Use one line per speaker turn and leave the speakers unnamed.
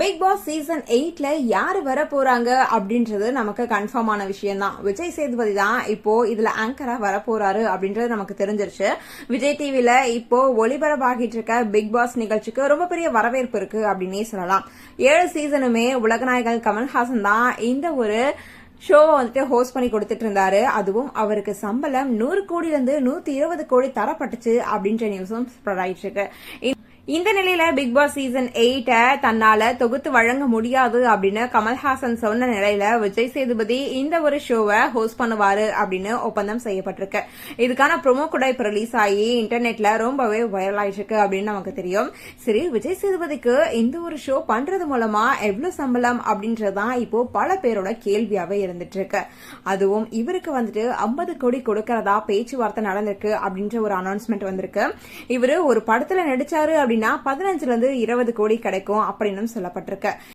Big Boss season எயிட்ல யார் வர போறாங்க அப்படின்றது நமக்கு கன்ஃபார்மான விஷயம் தான் விஜய் சேதுபதி தான் இப்போ இதுல ஆங்கரா வர போறாரு அப்படின்றது நமக்கு தெரிஞ்சிருச்சு. விஜய் டிவில இப்போ ஒளிபரப்பாகிட்டு இருக்க பிக் பாஸ் நிகழ்ச்சிக்கு ரொம்ப பெரிய வரவேற்பு இருக்கு அப்படின்னே சொல்லலாம். ஏழு சீசனுமே உலகநாயகன் கமல்ஹாசன் தான் இந்த ஒரு ஷோவை வந்துட்டு ஹோஸ்ட் பண்ணி கொடுத்துட்டு இருந்தாரு. அதுவும் அவருக்கு சம்பளம் நூறு கோடியிலிருந்து நூத்தி இருபது கோடி தரப்பட்டுச்சு அப்படின்ற நியூஸும் ஸ்ப்ரெட் ஆயிட்டு இருக்கு. இந்த நிலையில பிக் பாஸ் சீசன் எயிட்ட தன்னால தொகுத்து வழங்க முடியாது அப்படின்னு கமல்ஹாசன் சொன்ன நிலையில விஜய் சேதுபதி இந்த ஒரு ஷோவை ஹோஸ்ட் பண்ணுவாரு அப்படின்னு ஒப்பந்தம் செய்யப்பட்டிருக்கு. இதுக்கான ப்ரொமோ கூட இப்ப ரிலீஸ் ஆகி இன்டர்நெட்ல ரொம்பவே வைரல் ஆயிட்டு இருக்கு அப்படின்னு நமக்கு தெரியும். சரி விஜய் சேதுபதிக்கு இந்த ஒரு ஷோ பண்றது மூலமா எவ்வளவு சம்பளம் அப்படின்றதுதான் இப்போ பல பேரோட கேள்வியாவே இருந்துட்டு இருக்கு அதுவும் இவருக்கு வந்துட்டு ஐம்பது கோடி கொடுக்கறதா பேச்சுவார்த்தை நடந்திருக்கு அப்படின்ற ஒரு அனௌன்ஸ்மெண்ட் வந்திருக்கு. இவரு ஒரு படத்துல நடிச்சாரு அப்படின்னா பதினஞ்சுல இருந்து இருபது கோடி கிடைக்கும் அப்படின்னு சொல்லப்பட்டிருக்கு.